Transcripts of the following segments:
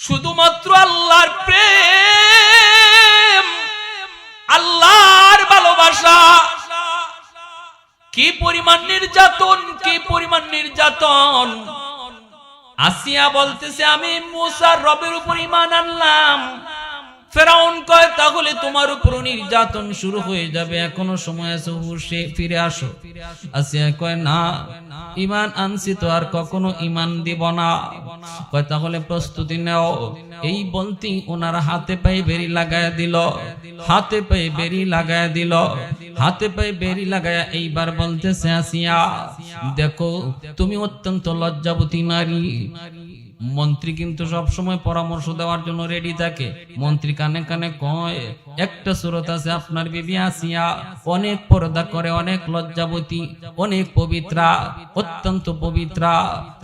শুধুমাত্র আল্লাহর প্রেম, আল্লাহর ভালোবাসা। কি পরিমাণ নির্যাতন, কি পরিমাণ নির্যাতন। আসিয়া বলতেছে, আমি মুসার রবের উপর ইমান আনলাম। ফেরাউন কয়, তাহলে তোমার উপর নির্যাতন শুরু হয়ে যাবে। এখনও সময় আছে হুশে ফিরে আসো। আসিয়া কয়, না ইমান আনছি তো আর কখনো ইমান দিব না। কয়, তাহলে প্রস্তুতি নাও। এই বলতি ওনার হাতে পায়ে বেরি লাগায় দিল। হাতে পায়ে বেরি লাগায় দিল। হাতে পায়ে বেরি লাগায় এইবার বলতেছে, আসিয়া, দেখো, তুমি অত্যন্ত লজ্জাবতী নারী। মন্ত্রী কিন্তু সব সময় পরামর্শ দেওয়ার জন্য রেডি থাকে। মন্ত্রী কানে কানে কয়, একটা সুরত আছে আপনার বিবি আসিয়া, অনেক পর্দা করে, অনেক লজ্জাবতী, অনেক পবিত্রা, অত্যন্ত পবিত্রা।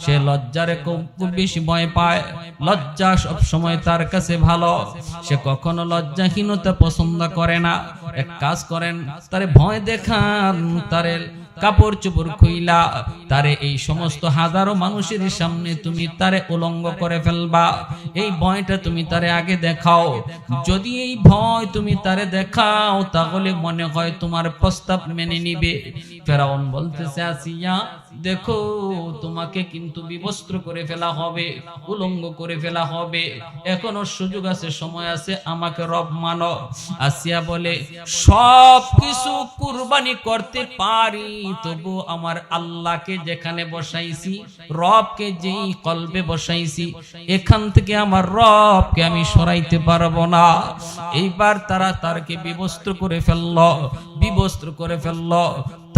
সে লজ্জারে খুব বেশি ভয় পায়। লজ্জা সব সময় তার কাছে ভালো। সে কখনো লজ্জাহীনতা পছন্দ করে না। এক কাজ করেন, তারে ভয় দেখান, তারে কাপড় চোপড় খুইলা, তারে এই সমস্ত হাজারো মানুষের সামনে তুমি তারে উলঙ্গ করে ফেলবা। এই ভয়টা তুমি তারে আগে দেখাও। যদি এই ভয় তুমি তারে দেখাও, তাহলে মনে হয় তোমার প্রস্তাব মেনে নিবে। ফেরাউন বলতেছে, আসিয়া দেখো, তোমাকে কিন্তু বিবস্ত্র করে ফেলা হবে, উলঙ্গ করে ফেলা হবে। এখনও সুযোগ আছে, সময় আছে, আমাকে রব মানো। আসিয়া বলে সব কিছু কুরবানি করতে পারি, তবু আমার আল্লাহকে যেখানে বসাইছি, রবকে যেই কলবে বসাইছি, এখান থেকে আমার রবকে আমি সরাইতে পারব না। এইবার তারা তারকে বিবস্ত্র করে ফেলল, বিবস্ত্র করে ফেলল।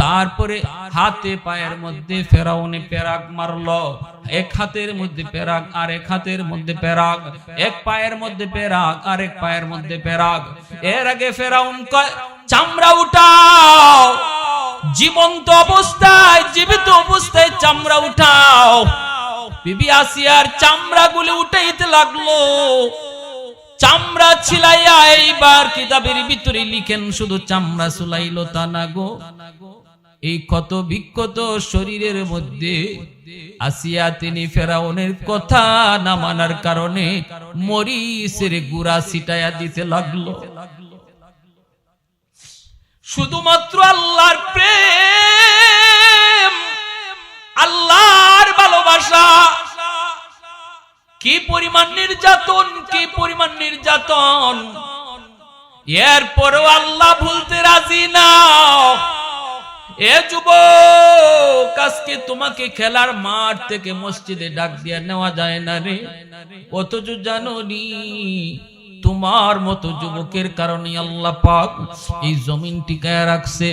তারপরে হাতে পায়ের মধ্যে ফেরাউনে পেরাক মারলো। এক হাতের মধ্যে পেরাক আর এক হাতের মধ্যে পেরাক এক পায়ের মধ্যে পেরাক আর এক পায়ের মধ্যে পেরাক এর আগে ফেরাউন চামড়া উঠাও। জীবন্ত অবস্থায়, জীবিত অবস্থায় চামড়া উঠাও। বিবি আসিয়ার চামড়া গুলি উঠাইতে লাগল। চামড়া ছিলাইয়া এইবার কিতাবের ভিতরে লিখেন, শুধু চামড়া চুলাইলো তা না গো। এই ক্ষত বিক্ষত শরীরের মধ্যে আসিয়া তিনি ফেরাউনের কথা না মানার কারণে মরিসের গুড়া ছিটাইয়া দিতে লাগল। শুধুমাত্র আল্লাহর প্রেম, আল্লাহর ভালোবাসা। কি পরিমাণ নির্যাতন, কি পরিমাণ নির্যাতন। এরপরেও আল্লাহ ভুলতে রাজি না। এ যুবক, আজকে তোমাকে খেলার মাঠ থেকে মসজিদে ডাক দিয়ে নেওয়া যায় না রে। অথচ জানো নি তোমার মতো যুবকের কারণে আল্লাহ পাক এই জমিন টিকায় রাখছে।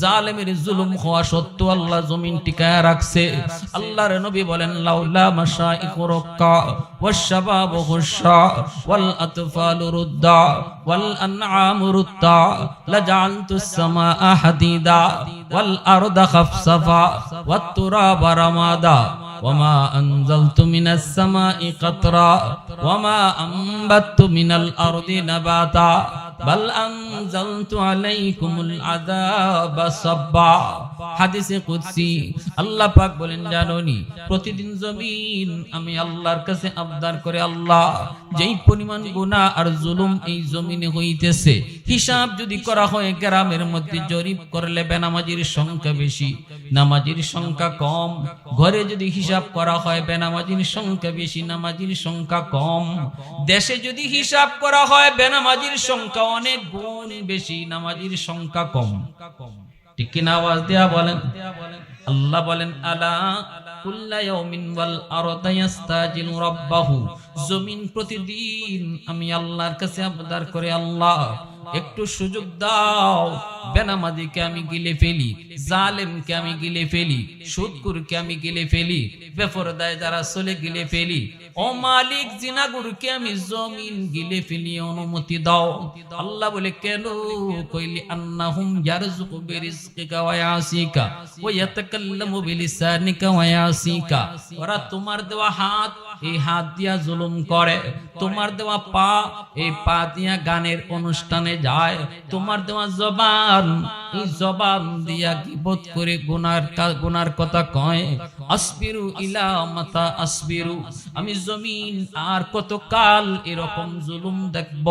জালেমের জুলুম হওয়া সত্ত্বেও আল্লাহ জমিন টিকায় রাখছে। আল্লাহর নবী বলেন, লাউলা মাশাইখু রাক্কা ওয়াশ-শাবাবু হুশা ওয়াল আতফালু রুদ্দা ওয়াল আনআমু রুদ্দা লাজআলতু as-সামাআ হাদিদা ওয়াল আরদা وما أنزلت من السماء قطرا وما أنبت من الأرض نباتا আলাইকুমুল সাব্বা। হাদিসে কুদসি। আল্লাহ পাক বলেন, জানোনি, প্রতিদিন জমিন আমি আল্লাহর কাছে আবদার করে আল্লাহ, যেই পরিমাণ গুনাহ আর জুলুম এই জমিনে হইতেছে, হিসাব যদি করা হয় গ্রামের মধ্যে জরিপ করলে বেনামাজির সংখ্যা বেশি। নামাজির সংখ্যা কম। ঘরে যদি হিসাব করা হয় বেনামাজির সংখ্যা বেশি, নামাজির সংখ্যা কম। দেশে যদি হিসাব করা হয় বেনামাজির সংখ্যা অনেক গুণ বেশি, নামাজির সংখ্যা কম। ঠিক না আওয়াজ দেয়া বলেন? আল্লাহ বলেন, আলা জমিন প্রতিদিন আমি আল্লাহর কাছে আবদার করে, আল্লাহ একটু সুযোগ দাও। বেনামাজিকে আমি গিলে ফেলি, জালেমকে আমি গিলে ফেলি সুদকুরকে আমি গিলে ফেলি, বেফরদায় যারা চলে গিলে ফেলি, ও মালিক জিনাগুরকে আমি জমিন গিলে ফেলি, অনুমতি দাও। আল্লাহ বলে, কেন? কইলি, আন্নাহুম ইয়ারযুকু বিরিজকিকা ওয়া ইয়াসিকা, ওয়া ইয়াতাকাল্লামু বিলিসানিকা ওয়া ইয়াসিকা। ওরা তোমার দেওয়া হাত এই হাত দিয়া জুলুম করে। তোমার দেওয়া পা, এই পা দিয়া গানের অনুষ্ঠানে যায়। তোমার দেওয়া জবান, এই জবান দিয়া গিবত করে গুনার গুনার কথা কয়। আসবিরু ইলা মাতা আসবিরু, আমি জমিন আর কত কাল এরকম জুলুম দেখব?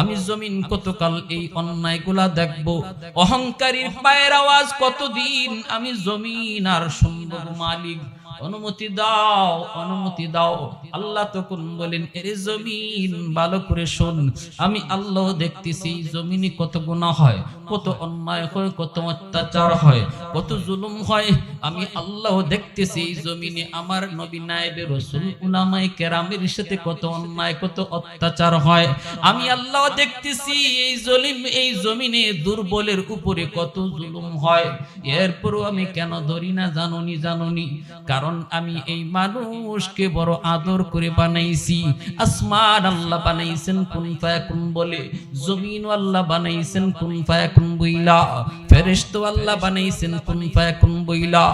আমি জমিন কতকাল এই অন্যায়গুলা দেখব? অহংকারীর পায়ের আওয়াজ কতদিন আমি জমিন আর শুনব মালিক অনুমতি দাও অনুমতি দাও। আল্লাহ তখন বলেন, এরে জমিন, ভালো করে শোন, আমি আল্লাহ দেখতেছি জমিনে কত গুনাহ হয়, কত অন্যায় হয়, কত অত্যাচার হয়, কত জুলুম হয়। আমি আল্লাহ দেখতেছি জমিনে আমার নবী নায়েবে রসুল উলামাই কেরামের সাথে কত অন্যায়, কত অত্যাচার হয়। আমি আল্লাহ দেখতেছি এই জলিম, এই জমিনে দুর্বলের উপরে কত জুলুম হয়। এরপরও আমি কেন ধরি না, জাননি জাননি। কারণ আমি এই মানুষকে বড় আদর করে বানাইছি। আসমান আল্লাহ বানাইছেন, কোন ফায়াকুন বলে। জমিন আল্লাহ বানাইছেন, কোন ফায়াকুন বইলা। ফেরেশতা আল্লাহ বানাইছেন, কোন ফায়াকুন বইলা।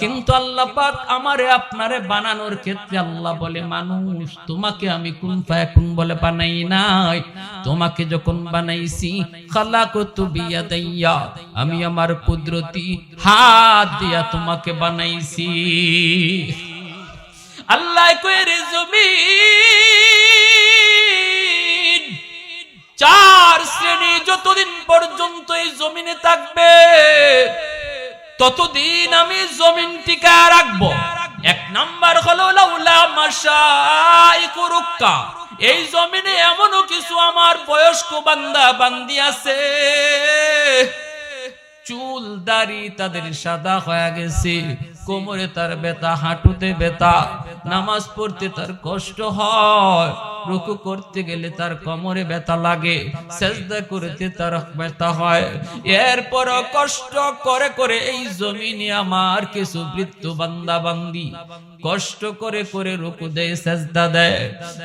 কিন্তু আল্লাহ পাক আমারে, আপনারে বানানোর ক্ষেত্রে আল্লাহ বলে, মানুষ, তোমাকে আমি কোন ফায়াকুন বলে বানাই নাই। তোমাকে যখন বানাইছি, খালাকতু বিয়াদাইয়া, আমি আমার কুদরতি হাত দিয়া তোমাকে বানাইছি। আল্লাহ কইরে জমিন, চার শ্রেণি যতদিন পর্যন্ত এই জমিনে থাকবে, ততদিন আমি জমিন টিকা রাখব। এক নাম্বার হলো, লাউলা মাশাইকু রুক্কা। এই জমিনে এমনও কিছু আমার বয়স্ক বান্দা বান্দি আছে। চুল দাড়ি তাদের সাদা হয়ে গেছে। কোমরে তার বেতা হাঁটুতে বেতা নামাজ পড়তে তার কষ্ট হয়। রুকু করতে গেলে তার কোমরে ব্যথা লাগে, সেজদা করতে তার ব্যথা হয়। এরপর কষ্ট করে করে এই জমিনে আমার কিছু বৃত্ত বান্দা বান্দি কষ্ট করে করে রুকু দেয়, সেজদা দেয়।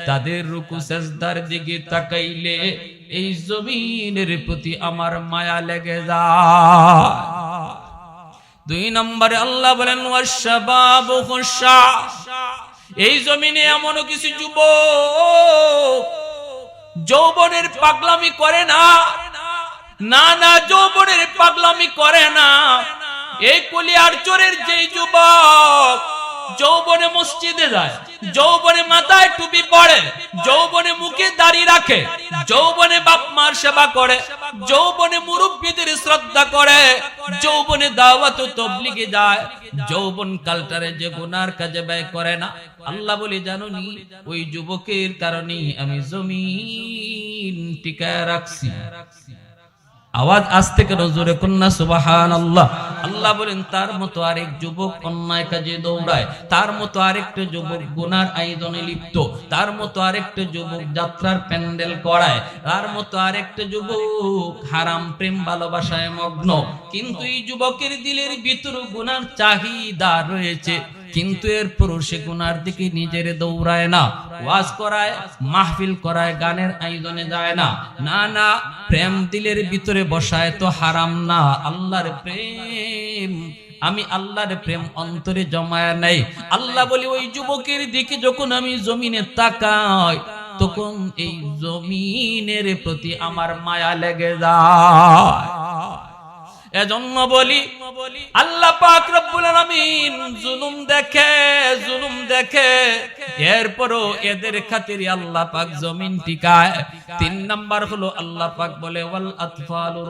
তাদের রুকু সেজদার দিকে তাকাইলে এই জমিনের প্রতি আমার মায়া লেগে যায়। দুই নম্বরে আল্লাহ বলেন এই জমিনে এমন কিছু যুব যৌবনের পাগলামি করে না। না না, যৌবনের পাগলামি করে না। এই কলিয়ার চোরের যেই যুবক যৌবনে মসজিদে যায়, যৌবনে মাথায় টুপি পড়ে যৌবনে মুখে দাড়ি রাখে, যৌবনে বাপ মার সেবা করে, যৌবনে মুরব্বীদের শ্রদ্ধা করে, যৌবনে দাওয়াত তবলিগে যায়। যৌবন কালটারে যে গুনার কাজে ব্যয় করে না। আল্লাহ বলে জানুনি ওই যুবকের কারণে আমি জমিন টিকায় রাখছি। আওয়াজ আসতে কেন জোরে কন্যা সুবাহান আল্লাহ আল্লাহ বলেন, তার মতো আরেক যুবক অন্যায় কাজে দৌড়ায়, তার মতো আরেকটা যুবক গুনার আয়োজনে লিপ্ত, তার মতো আরেকটা যুবক যাত্রার প্যান্ডেল করায়, তার মতো আরেকটা যুবক হারাম প্রেম ভালোবাসায় মগ্ন। কিন্তু এই যুবকের দিলের ভিতর গুনার চাহিদা রয়েছে। কিন্তু এরপর সে গুনার দিকে নিজের দৌড়ায় না। ওয়াজ করায়, মাহফিল করায়, গানের আয়োজনে যায় না। না না, প্রেম দিলের ভিতরে বসায় তো হারাম না। আল্লাহর প্রেম, আমি আল্লাহর প্রেম অন্তরে জমায় নাই। আল্লাহ বলি, ওই যুবকের দিকে যখন আমি জমিনে তাকাই, তখন এই জমিনের প্রতি আমার মায়া লেগে যায়। এজন্য বলি, আল্লাহ পাক রব্বুল আলামিন জুলুম দেখে জুলুম দেখে, এরপরও এদের খাতিরে আল্লাহ পাক জমিন টিকায়। তিন নাম্বার হলো আল্লাহ পাক বলে, ওয়াল আতফালুর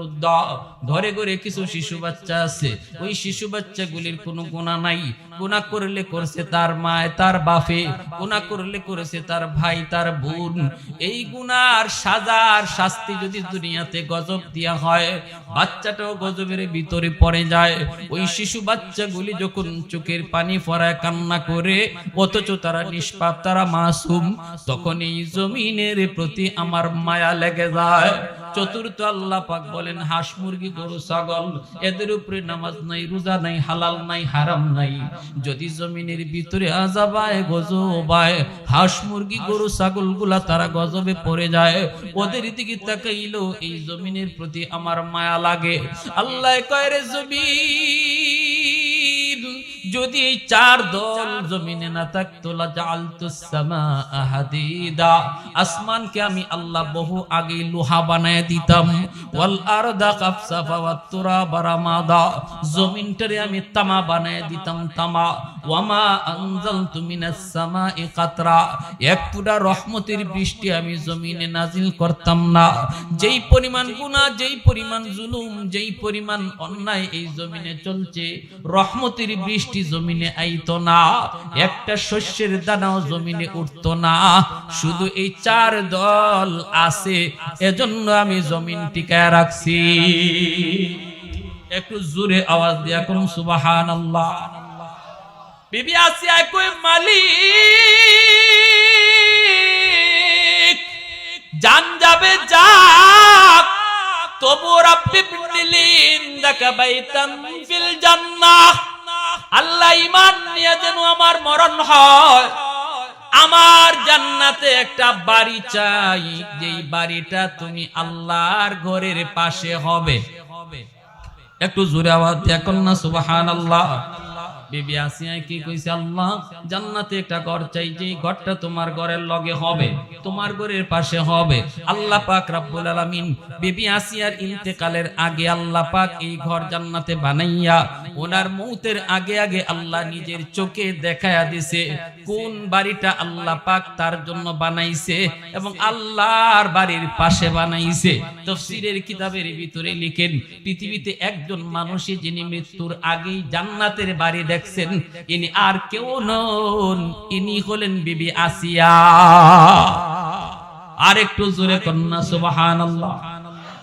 ঘরে ঘরে কিছু শিশু বাচ্চা আছে। ওই শিশু বাচ্চাগুলির কোনো গুনাহ নাই। গুনাহ করলে করছে তার মায়, তার বাপে। গুনাহ করলে করেছে তার ভাই, তার বোন। এই গুনার সাজার শাস্তি যদি দুনিয়াতে গজব দিয়া হয়, বাচ্চাটাও গজবের ভিতরে পড়ে যায়। ওই শিশু বাচ্চাগুলি যখন চোখের পানি ফরায় কান্না করে, অথচ তারা নিষ্পাপ, তারা মাসুম, তখন এই জমিনের প্রতি আমার মায়া লেগে যায়। চতুর্থ আল্লাহ পাক বলেন, হাঁস মুরগি, গরু, ছাগল, এদের উপরে নামাজ নাই, রোজা নাই, হালাল নাই, হারাম নাই। যদি জমিনের ভিতরে আজাবায় গজবায় হাঁস মুরগি, গরু ছাগলগুলা তারা গজবে পড়ে যায়, ওদের দিকে তাকাইলো এই জমিনের প্রতি আমার মায়া লাগে। আল্লাহ কয় রে জমিন যদি এই চার দল জমিনে না থাকতো আসমানকে আমি আল্লাহ বহু আগে লোহা বানায় দিতাম। নাজিল করতাম না। যেই পরিমাণ যেই পরিমাণ জুলুম, যেই পরিমাণ অন্যায় এই জমিনে চলছে, রহমতের বৃষ্টি জমিনে আইতো না, একটা শস্যের দানাও জমিনে উঠতো না। শুধু এই চার দল আছে, এজন্য আমি জমিন টিকায় রাখছি। একটু জোরে আওয়াজ দিয়া করুন সুবাহান আল্লাহ বিবি আসিয়া কই মালিক জান যাবে, যাক। তবু রাব্বি বিনিলিন দাকা বাইতান ফিল জান্নাহ। আল্লাহ ইমান নিয়ে যেন আমার মরণ হয়। আমার জান্নাতে একটা বাড়ি চাই, যেই বাড়িটা তুমি আল্লাহর ঘরের পাশে হবে। একটু জোরে আওয়াজ দিয়া না সুবাহান আল্লাহ বিবি কি কইছে, আল্লাহ, জান্নাতে একটা ঘর চাই যে ঘরটা তোমার ঘরের লগে হবে, তোমার ঘরের পাশে হবে। আল্লাহ পাক রব্বুল আলামিন বিবি আসিয়ার ইন্তেকালের আগে আল্লাহ পাক এই ঘর জান্নাতে বানাইয়া ওনার মৌতের আগে আগে আল্লাহ নিজের চোখে দেখায়া দিছে, কোন বাড়িটা আল্লাহ পাক তার জন্য বানাইছে এবং আল্লাহর বাড়ির পাশে বানাইছে। তফসিরের কিতাবের ভিতরে লিখেন, পৃথিবীতে একজন মানুষই যিনি মৃত্যুর আগেই জান্নাতের বাড়ি দেখছেন, ইনি আর কেউ নন, ইনি হলেন বিবি আসিয়া। আর একটু জোরে কন্যা সুবাহান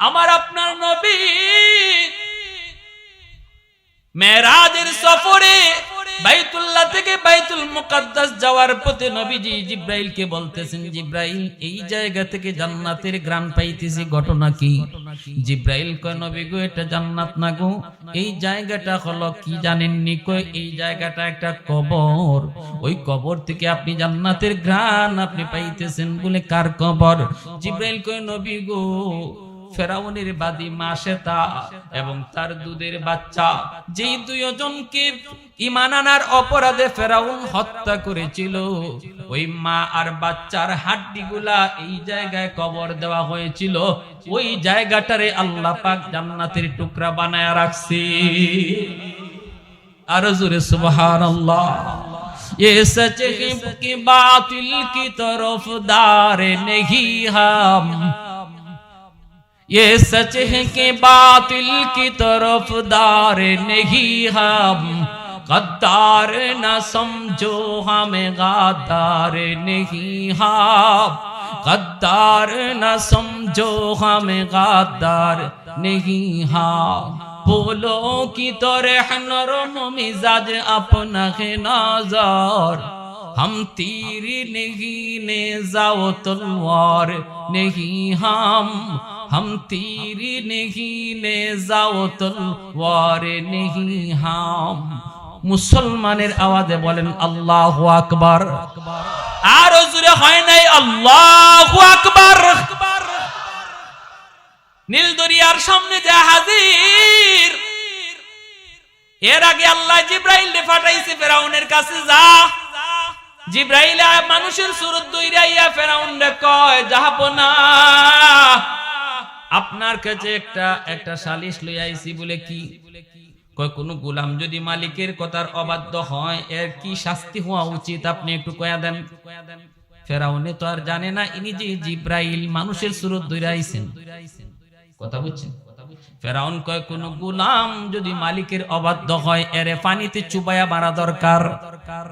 আমার আপনার নবী মেরাজের সফরে বাইতুল্লাহ থেকে বাইতুল মুকাদ্দাস যাওয়ার পথে নবীজি জিব্রাইলকে বলতেছেন, জিব্রাইল, এই জায়গা থেকে জান্নাতের গ্রান পাইতেছি, ঘটনা কি? জিব্রাইল কয়, নবী গো, এটা জান্নাত না গো। এই জায়গাটা হলো কি জানেননি? কয়, এই জায়গাটা একটা কবর। ওই কবর থেকে আপনি জান্নাতের গ্রান আপনি পাইতেছেন বলে কার কবর? জিব্রাইল কয়, নবী গো, ফেরাউনের বাদী মা শ্বেতা এবং তার দুধের বাচ্চা, যেই দুইজনকে ইমান আনার অপরাধে ফেরাউন হত্যা করেছিল ওই মা আর বাচ্চার হাড্ডিগুলা এই জায়গায় কবর দেওয়া হয়েছিল ওই জায়গাটারে আল্লাহ পাক জান্নাতের টুকরা বানায় রাখছি আর জোরে সুবহানাল্লাহ ये सच है कि बातिल की तरफदार नहीं हम ये सच है कि बातिल की तरफदार नहीं हम गद्दार न समझो हमें गद्दार नहीं हम गद्दार न समझो हमें गद्दार नहीं हम फूलों की तरह नरम मिजाज अपना है नज़र। हम तीर नहीं ने जाओ तलवार नहीं हम। हम तीर नहीं ने जाओ तलवार नहीं हम। মুসলমানের আওয়াজে বলেন, আল্লাহ আকবার। আরও জুড়ে হয় নাই, আল্লাহ আকবার। নীল দরিয়ার সামনে যা হাজির, এর আগে আল্লাহ জিব্রাইল পাঠাইছে ফেরাউনের কাছে, যা। জিব্রাইল মানুষের সুরত দইরাইয়া ফেরাউন কয় যাহাপনা আপনার কাছে একটা একটা সালিশ লই আইছি বলে কি? কোন গোলাম যদি মালিকের কথার অবাধ্য হয়, এর কি শাস্তি হওয়া উচিত? আপনি একটু কয়া দেন। ফেরাউনে তো আর জানে না, ইনি যে জিব্রাইল মানুষের সুরত দৈরাইছেন। কথা বুঝছেন? ফেরাউন কয়, কোন গোলাম যদি মালিকের অবাধ্য হয়, এরে পানিতে চুপায়া মারা দরকার দরকার।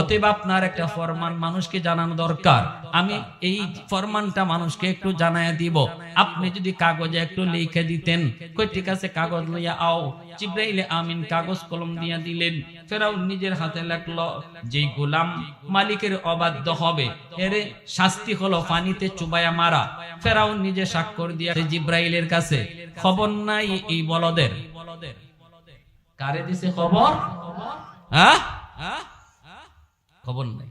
অতএব আপনার একটা ফরমান মানুষকে জানানো দরকার। আমি এই ফরমানটা মানুষকে একটু জানায় দিব। আপনি যদি কাগজে একটু লিখে দিতেন ঠিক আছে, কাগজ লইয়া আও। জিব্রাইলে আমিন কাগজ কলম দিয়া দিলেন। ফেরাউন নিজের হাতে লেখলো যেই গোলাম মালিকের অবাধ্য হবে। এর শাস্তি হলো পানিতে চুবায়া মারা। ফেরাউন নিজে স্বাক্ষর দিয়া জিব্রাইলের কাছে, খবর নাই এই বলদের। কারে দিছে খবর? হ্যাঁ? খবর নাই।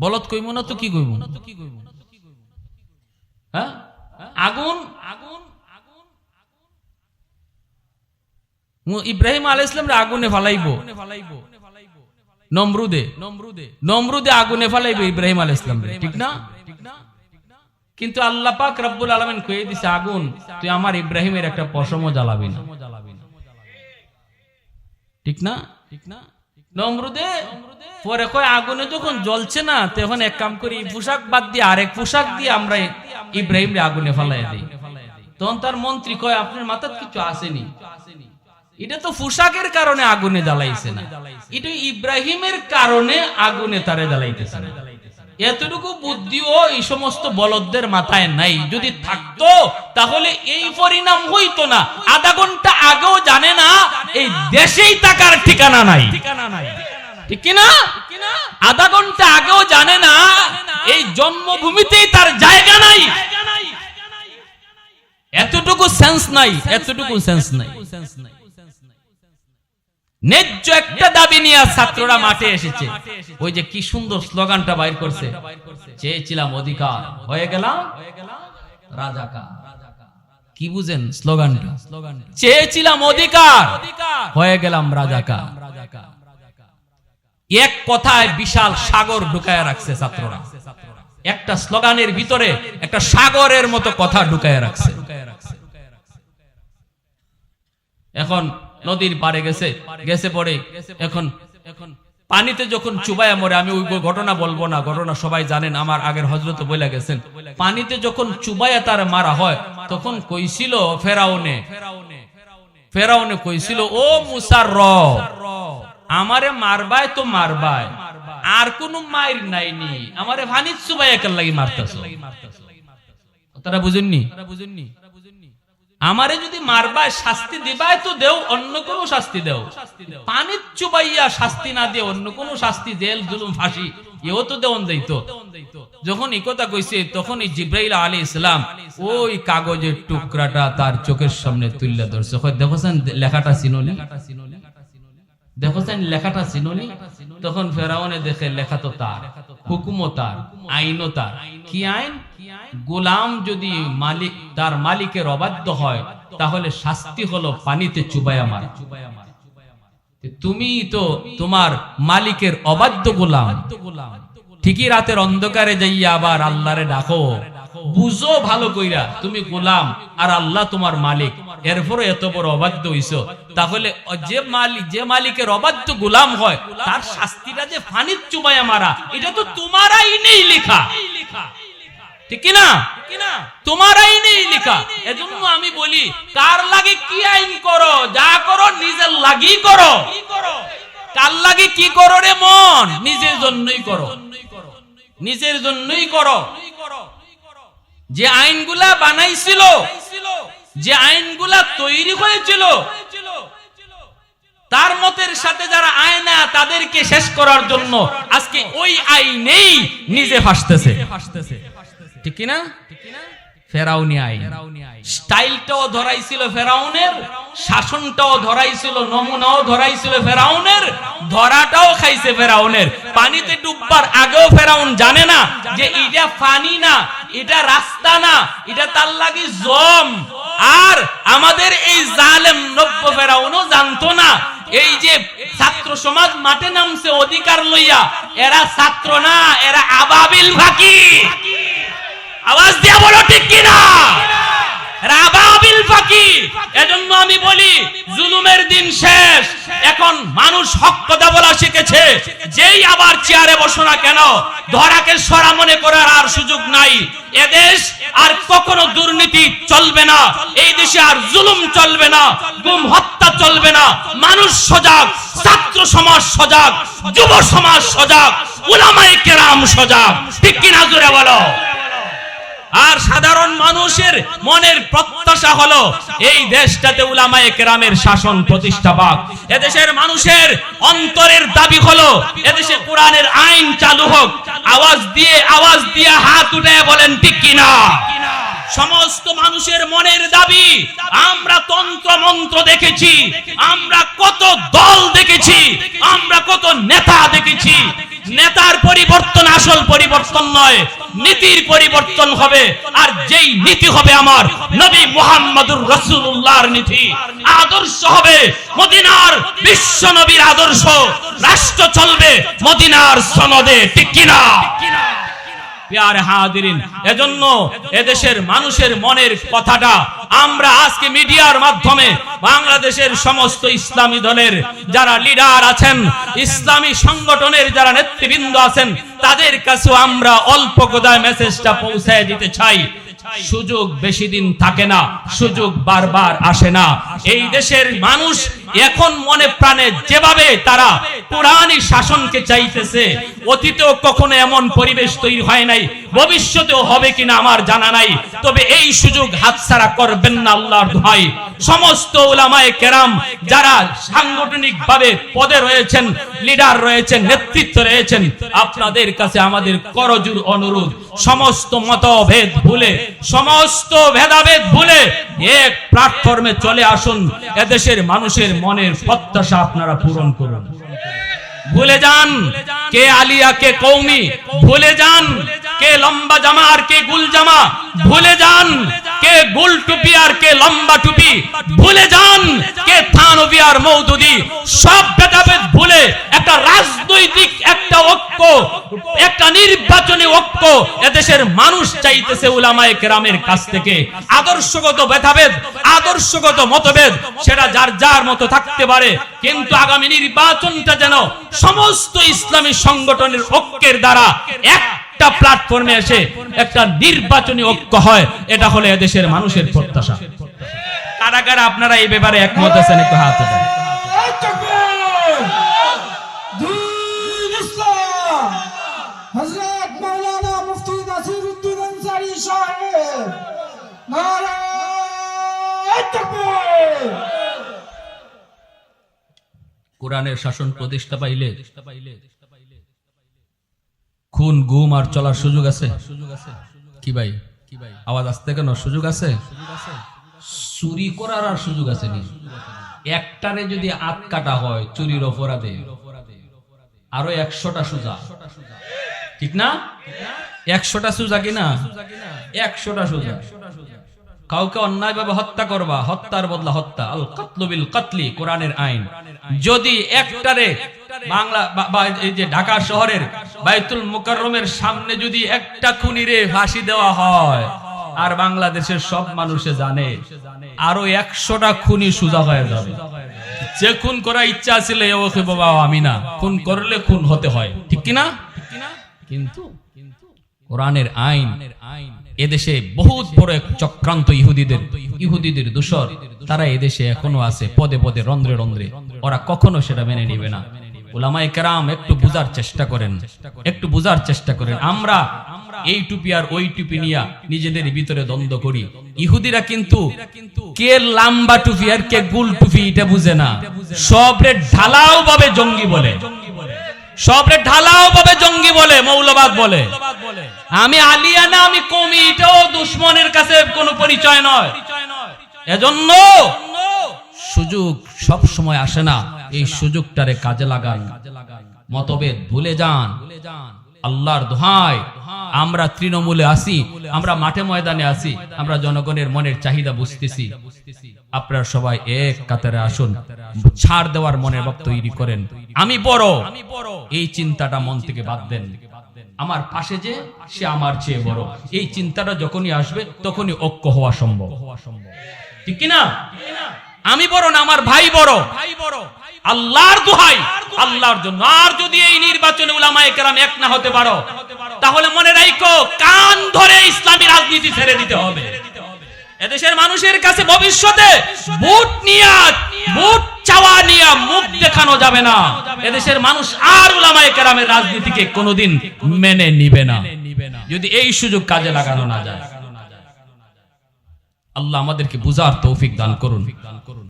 বলত কইব না তো কি কইব হ্যাঁ? আগুন আগুন মু- ইব্রাহিম আলাইহিস সালাম রে আগুনে ফালাইবো। নমরুদে। নমরুদে নমরুদে আগুনে ফালাইবো ইব্রাহিম আলাইহিস সালাম রে, ঠিক না? কিন্তু আল্লাহ পাক রব্বুল আলামিন কয়ে দিছে আগুন তুই আমার ইব্রাহিমের একটা পশমও জ্বালাবি না। ঠিক না? ঠিক না নমরুদে? পরে কয় আগুনে যখন জ্বলছে না তখন এক কাম করি পোশাক বাদ দিয়ে আরেক পোশাক দিয়ে আমরা ইব্রাহিম আগুনে ফালাই দিই। তখন তার মন্ত্রী কয় আপনার মাথার কিছু আসেনি। এটা তো পোশাকের কারণে আগুনে জ্বালাইছে না। এটা ইব্রাহিমের কারণে আগুনে তারে জ্বালাইতেছে না। এতটুকু বুদ্ধিও এই সমস্ত বলদদের মাথায় নাই। যদি থাকতো, তাহলে এই পরিণাম হইতো না। আধা ঘণ্টা আগেও জানে না, এই দেশেই টাকার ঠিকানা নাই। ঠিকানা নাই ঠিক আধা ঘণ্টা আগেও জানে না, এই জন্মভূমিতেই তার জায়গা নাই। এতটুকু সেন্স নাই, এতটুকু সেন্স নাই। ন্যায্য একটা দাবি নিয়ে ছাত্ররা মাঠে এসেছে। ওই যে কি সুন্দর স্লোগানটা বাইর করছে। চেয়েছিলাম অধিকার, হয়ে গেলাম রাজাকার। কি বুঝেন স্লোগানটা? চেয়েছিলাম অধিকার, হয়ে গেলাম রাজাকার। এক কথায় বিশাল সাগর ঢুকায় রাখছে ছাত্ররা। একটা স্লোগানের ভিতরে একটা সাগরের মতো কথা ঢুকায় রাখছে। এখন নদীর পারে গেছে গেছে পরে এখন এখন পানিতে যখন চুবাইয়া মরে, আমি ওই ঘটনা বলব না, ঘটনা সবাই জানেন, আমার আগের হজরত বলে গেছেন। পানিতে যখন চুবাইয়া তার মারা হয়, তখন কইছিল ফেরাউনে ফেরাউনে কইছিল, ও মুসার র আমারে মারবায় তো মারবায় আর কোন মায়ের নাইনি, আমারে ভানিত চুবাইয়া কেন লাগি মারতাছ? তারা বুঝেননি তারা বুঝেননি? আমারে যদি মারবায় শাস্তি দিবায় তো দেও, অন্য কোন শাস্তি দেও। পানির চুবাইয়া শাস্তি না দিয়ে অন্য কোন শাস্তি, জেল, জুলুম, ফাঁসি, এও তো দেওয়ান যাইতো। যখন এই কথা কইছে তখন এই জিব্রাইল আলী ইসলাম ওই কাগজের টুকরাটা তার চোখের সামনে তুললে ধরছে। দেখোছেন লেখাটা চিনলি দেখোছেন লেখাটা চিনলি তখন ফেরাউনে দেখে লেখা তো তার। হুকুমও তার আইনও তার কি আইন? গোলাম যদি মালিক, তার মালিকের অবাধ্য হয়, তাহলে শাস্তি হলো পানিতে চুবায়া মার। তুমি তো তোমার মালিকের অবাধ্য গোলাম। ঠিকই রাতের অন্ধকারে যাইয়া আবার আল্লাহরে ডাকো। বুঝো ভালো কইরা, তুমি গোলাম আর আল্লাহ তোমার মালিক। এরপরে এত বড় অবাধ্য হইছো। তাহলে যে মালিক যে মালিকের অবাধ্য গোলাম হয়, তার শাস্তিটা যে ফানির চুবাইয়া মারা, এটা তো তোমার আইনেই লেখা। নিজের জন্যই করো। যে আইনগুলা বানাইছিল, যে আইনগুলা তৈরি হয়েছিল, তার মতের সাথে যারা আয়না তাদেরকে শেষ করার জন্য আজকে ওই আইনেই নিজে ফাঁসতেছে ঠিক কিনা? ফেরাউনি আইন। স্টাইলটাও ধরাইছিল ফেরাউনের, শাসনটাও ধরাইছিল, নমুনাও ধরাইছিল ফেরাউনের, ধরাটাও খাইছে ফেরাউনের। পানিতে ডুববার আগেও ফেরাউন জানে না যে এটা পানি না, এটা রাস্তা না, এটা তার লাগি জম। আর আমাদের এই জালেম নব্য ফেরাউনও জানতো না। এই যে ছাত্র সমাজ মাঠে নামছে অধিকার লইয়া, এরা ছাত্র না, এরা আবাবিল ফাঁকি। আওয়াজ দিয়া বলো, ঠিক কিনা? রাবাবিল ফাকি। এজন্য আমি বলি, জুলুমের দিন শেষ। এখন মানুষ হক বলা শিখেছে। যেই আবার কেন, ধরাকে সরা মনে আর সুযোগ নাই। এদেশ আর কখনো দুর্নীতি চলবে না। এই দেশে আর জুলুম চলবে না, গুম হত্যা চলবে না। মানুষ সজাগ, ছাত্র সমাজ সজাগ, যুব সমাজ সজাগ, উলামায়ে কেরাম সজাগ। ঠিক কিনা জোরে বলো? আর সাধারণ মানুষের মনের প্রত্যাশা হলো এই দেশটাতে উলামায়ে কেরামের শাসন প্রতিষ্ঠা পাক। এদেশের মানুষের অন্তরের দাবি হলো, এদেশে কোরআনের আইন চালু হোক। আওয়াজ দিয়ে আওয়াজ দিয়ে হাত উঠে বলেন, ঠিক কিনা? সমস্ত মানুষের মনের দাবি, আমরা তন্ত্র মন্ত্র দেখেছি, আমরা কত দল দেখেছি, আমরা কত নেতা দেখেছি। নেতার পরিবর্তন আসল পরিবর্তন নয়, নীতির পরিবর্তন হবে, আর যেই নীতি হবে আমার, নবী মুহাম্মদুর রাসূলুল্লাহর নীতি। আদর্শ হবে মদিনার বিশ্ব নবীর আদর্শ। রাষ্ট্র চলবে মদিনার সনদে, ঠিক কিনা? প্যারে হাদিরিন এজন্য এদেশের মানুষের মনের কথাটা আমরা আজকে মিডিয়ার মাধ্যমে বাংলাদেশের সমস্ত ইসলামী দলের যারা লিডার আছেন, ইসলামী সংগঠনের যারা নেতৃবৃন্দ আছেন, তাদের কাছেও আমরা অল্প কোদায় মেসেজটা পৌঁছায় দিতে চাই। সুযোগ বেশি দিন থাকে না, সুযোগ বারবার আসে না। এই দেশের মানুষ এখন মনে প্রাণে যেভাবে তারা পুরানি শাসনকে চাইতেছে, অতীতেও কখনো এমন পরিবেশ তৈরি হয় নাই, ভবিষ্যতেও হবে কিনা আমার জানা নাই, তবে এই সুযোগ হাতছাড়া করবেন না আল্লাহর দোহাই। সমস্ত উলামায়ে কেরাম যারা সাংগঠনিক ভাবে পদে রয়েছেন, লিডার রয়েছেন, নেতৃত্ব রয়েছেন, আপনাদের কাছে আমাদের করজুর অনুরোধ, সমস্ত মতভেদ ভুলে, সমস্ত ভেদাভেদ ভুলে এক প্ল্যাটফর্মে চলে আসুন, এদেশের মানুষের মনের প্রত্যাশা আপনারা পূরণ করুন। ভুলে যান কে আলিয়া কে কৌমি ভুলে যান কে লম্বা জামা আর কে গুল জামা? ভুলে যান কে গুল টুপি আর কে লম্বা টুপি? ভুলে যান কে থানবি আর মৌদুদি? সব ভেদাভেদ ভুলে একটা রাজনৈতিক একটা ঐক্য একটা নির্বাচনী ঐক্য এদেশের মানুষ চাইতেছে উলামায়ে কেরামের কাছ থেকে। আদর্শগত ভেদাভেদ আদর্শগত মতভেদ সেটা যার যার মতো থাকতে পারে। কিন্তু আগামী নির্বাচনটা যেন সমস্ত ইসলামী সংগঠনের ঐক্যের দ্বারা একটা প্ল্যাটফর্মে এসে একটা নির্বাচনী ঐক্য হয়, এটা হলো এদেশের মানুষের প্রত্যাশা। কারা কারা আপনারা এই ব্যাপারে একমত আছেন একটু হাত তাকবীর! কোরআনের শাসন প্রতিষ্ঠা পাইলে খুন, গুম আর চলার সুযোগ আছে? কি ভাই? আওয়াজ আসতে কেন? সুযোগ আছে? চুরি করার আর সুযোগ আছে নি? একটারে যদি আট কাটা হয় চুরির অপরাধে, আরও একশোটা সুজা। ঠিক না? একশোটা সুজা কিনা একশোটা সুজা। কাউকে অন্যায় ভাবে হত্যা করবা, হত্যার বদলা হত্যা। আল কাতলু বিল কাতলি, কোরআনের আইন। যদি একটারে বাংলা বা এই যে ঢাকা শহরের বাইতুল মুকাররমের সামনে যদি একটা খুনিরে ফাঁসি দেওয়া হয়, আর বাংলাদেশের সব মানুষে জানে, আরও একশোটা খুনি সুজা হয়ে যাবে। যে খুন করার ইচ্ছা ছিল ওকে বাবা আমি না খুন করলে খুন হতে হয়। ঠিক কিনা? কিন্তু কোরআনের আইন আইন এদেশে বহুত বড় এক চক্রান্ত ইহুদিদের ইহুদিদের দূষর তারা এদেশে এখনও আছে, পদে পদে, রন্ধ্রে রন্ধ্রে। ওরা কখনো সেটা মেনে নিবে না। কেরাম একটু বুঝার চেষ্টা করেন। একটু বুঝার চেষ্টা করেন। আমরা এই টুপি আর ওই টুপি নিয়া নিজেদের ভিতরে দ্বন্দ্ব করি। ইহুদিরা কিন্তু কে লাম্বা টুপি আর কে গুল টুপি, এটা বুঝে না। সবরে ঢালাও ভাবে জঙ্গি বলে। সবরে ঢালাও ভাবে জঙ্গি বলে মৌলবাদ বলে। আমি আলিয়া না আমি কমি এটাও দুশ্মনের কাছে কোনো পরিচয় নয়। এজন্য সুযোগ সব সময় আসে না। এই সুযোগটারে কাজে লাগান মতভেদ ভুলে যান। আল্লাহর দোহাই। আমরা তৃণমূলে আসি, আমরা মাঠে ময়দানে আসি, আমরা জনগণের মনের চাহিদা বুঝতেছি। আপনারা সবাই এক কাতারে আসুন, ছাড় দেওয়ার মনের ভাব তৈরি করেন। আমি বড়, এই চিন্তাটা মন থেকে বাদ দেন। আমার পাশে যে, সে আমার চেয়ে বড়। এই চিন্তাটা যখনই আসবে, তখনই ঐক্য হওয়া সম্ভব। ঠিক কিনা? আমি বড় না, আমার ভাই বড় ভাই বড়। আল্লাহর দোহাই, আল্লাহর জন্য। আর যদি এই নির্বাচনে উলামায়ে কেরাম এক না হতে পারো, তাহলে মনে রাখো কান ধরে ইসলামী রাজনীতি ছেড়ে দিতে হবে। এদেশের মানুষের কাছে ভবিষ্যতে ভোট নিয়া, ভোট চাওয়া নিয়া মুখ দেখানো যাবে না। এদেশের মানুষ আর উলামায়ে কেরামের রাজনীতিকে কোনোদিন মেনে নিবে না। যদি এই সুযোগ কাজে লাগানো না যায়। আল্লাহ আমাদেরকে বুঝার তৌফিক দান করুন।